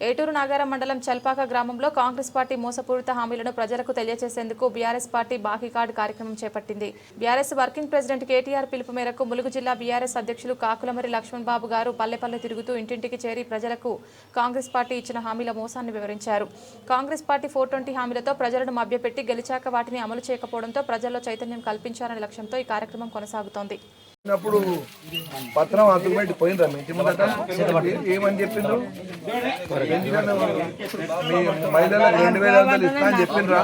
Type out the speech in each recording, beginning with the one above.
ఏటూరు నాగారం మండలం చల్పాక గ్రామంలో కాంగ్రెస్ పార్టీ మోసపూరిత హామీలను ప్రజలకు తెలియజేసేందుకు బీఆర్ఎస్ పార్టీ బాకీ కార్డు కార్యక్రమం చేపట్టింది. బీఆర్ఎస్ వర్కింగ్ ప్రెసిడెంట్ కేటీఆర్ పిలుపు మేరకు ములుగు జిల్లా బీఆర్ఎస్ అధ్యక్షులు కాకులమరి లక్ష్మణ్ బాబు గారు పల్లెపల్లె తిరుగుతూ ఇంటింటికి చేరి ప్రజలకు కాంగ్రెస్ పార్టీ ఇచ్చిన హామీల మోసాన్ని వివరించారు. కాంగ్రెస్ పార్టీ ఫోర్ ట్వంటీ హామీలతో ప్రజలను మభ్యపెట్టి గెలిచాక వాటిని అమలు చేయకపోవడంతో ప్రజల్లో చైతన్యం కల్పించాలనే లక్ష్యంతో ఈ కార్యక్రమం కొనసాగుతోంది. చిన్నప్పుడు పత్రం అతుకుబెట్టి పోయినరా మీ ఇంటి ముందట? ఏమని చెప్పిండ్రు? మీ మహిళలకు రెండు వేల వందలు ఇస్తా అని చెప్పిండ్రా?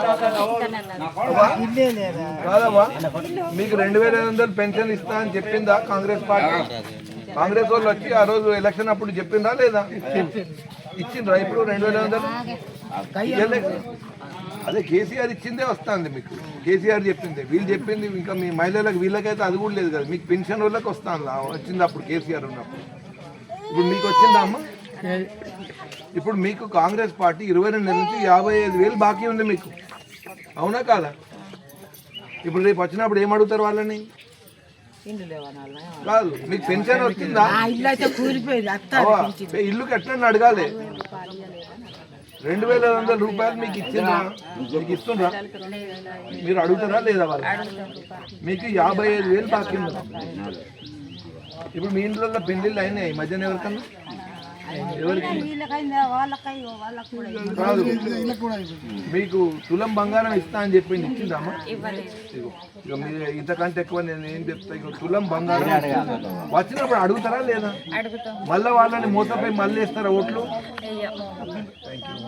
మీకు రెండు వేల ఐదు వందలు పెన్షన్ ఇస్తా అని చెప్పిందా కాంగ్రెస్ పార్టీ? కాంగ్రెస్ వాళ్ళు వచ్చి ఆ రోజు ఎలక్షన్ అప్పుడు చెప్పిందా లేదా? ఇచ్చిండ్రా ఇప్పుడు రెండు వేల వందలు. అదే కేసీఆర్ ఇచ్చిందే వస్తుంది మీకు. కేసీఆర్ చెప్పింది. వీళ్ళు చెప్పింది ఇంకా మీ మహిళలకు వీళ్ళకైతే అది కూడా లేదు కదా. మీకు పెన్షన్ వాళ్ళకి వస్తుంది. వచ్చింది అప్పుడు కేసీఆర్ ఉన్నప్పుడు. ఇప్పుడు మీకు వచ్చిందా అమ్మ? ఇప్పుడు మీకు కాంగ్రెస్ పార్టీ ఇరవై రెండు నెలల నుంచి యాభై ఐదు వేలు బాకీ ఉంది మీకు. అవునా కాదా? ఇప్పుడు రేపు వచ్చినప్పుడు ఏం అడుగుతారు వాళ్ళని? కాదు. మీకు పెన్షన్ వచ్చిందా? ఇల్లు అయితే కూలిపోయింది. అత్త అవ్వా, ఇల్లుకి ఎట్లా అడగాలి. రెండు వేల ఐదు వందల రూపాయలు మీకు ఇచ్చిందా మీకు ఇస్తుండ్రా? మీరు అడుగుతారా లేదా వాళ్ళు? మీకు యాభై ఐదు వేలు బాకీ ఇప్పుడు మీ ఇంట్లో పెళ్ళిళ్ళు అయినాయి ఈ మధ్యన ఎవరికన్నా? మీకు తులం బంగారం ఇస్తా అని చెప్పింది ఇచ్చిందమ్మా? ఇగో ఇక మీరు ఇంతకంటే ఎక్కువ నేను ఏం చెప్తా ఇక తులం బంగారం వచ్చినప్పుడు అడుగుతారా లేదా? మళ్ళీ వాళ్ళని మూతపై మళ్ళీ వేస్తారా ఓట్లు? Thank you